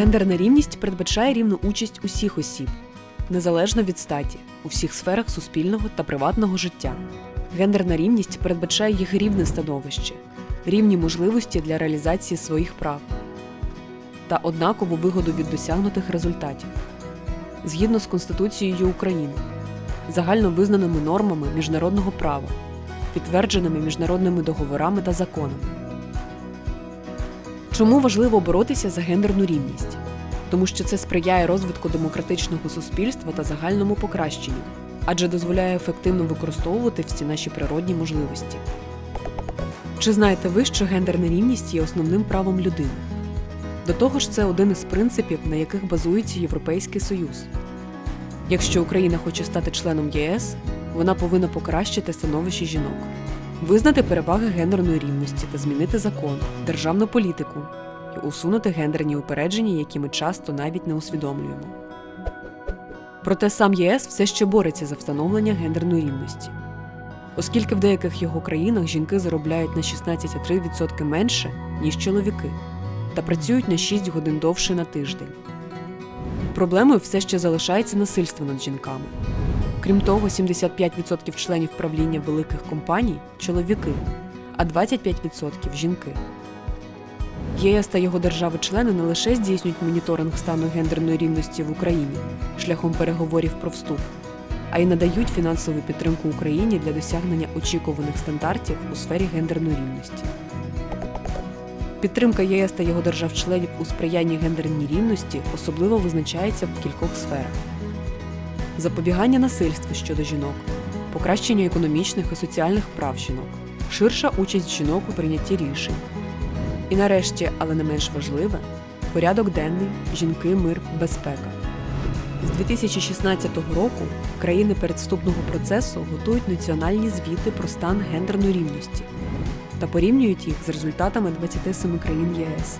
Гендерна рівність передбачає рівну участь усіх осіб, незалежно від статі, у всіх сферах суспільного та приватного життя. Гендерна рівність передбачає їх рівне становище, рівні можливості для реалізації своїх прав та однакову вигоду від досягнутих результатів. Згідно з Конституцією України, загально визнаними нормами міжнародного права, підтвердженими міжнародними договорами та законами. Чому важливо боротися за гендерну рівність? Тому що це сприяє розвитку демократичного суспільства та загальному покращенню, адже дозволяє ефективно використовувати всі наші природні можливості. Чи знаєте ви, що гендерна рівність є основним правом людини? До того ж, це один із принципів, на яких базується Європейський Союз. Якщо Україна хоче стати членом ЄС, вона повинна покращити становище жінок, визнати переваги гендерної рівності та змінити закон, державну політику і усунути гендерні упередження, які ми часто навіть не усвідомлюємо. Проте сам ЄС все ще бореться за встановлення гендерної рівності. Оскільки в деяких його країнах жінки заробляють на 16,3% менше, ніж чоловіки, та працюють на 6 годин довше на тиждень. Проблемою все ще залишається насильство над жінками. Крім того, 75% членів правління великих компаній чоловіки, а 25% жінки. ЄС та його держави-члени не лише здійснюють моніторинг стану гендерної рівності в Україні шляхом переговорів про вступ, а й надають фінансову підтримку Україні для досягнення очікуваних стандартів у сфері гендерної рівності. Підтримка ЄС та його держав-членів у сприянні гендерній рівності особливо визначається в кількох сферах: запобігання насильству щодо жінок, покращення економічних і соціальних прав жінок, ширша участь жінок у прийнятті рішень. І нарешті, але не менш важливе, порядок денний, жінки, мир, безпека. З 2016 року країни передвступного процесу готують національні звіти про стан гендерної рівності та порівнюють їх з результатами 27 країн ЄС.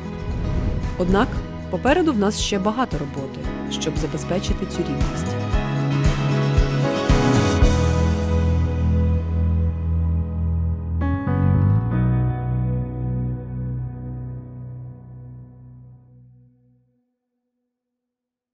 Однак попереду в нас ще багато роботи, щоб забезпечити цю рівність.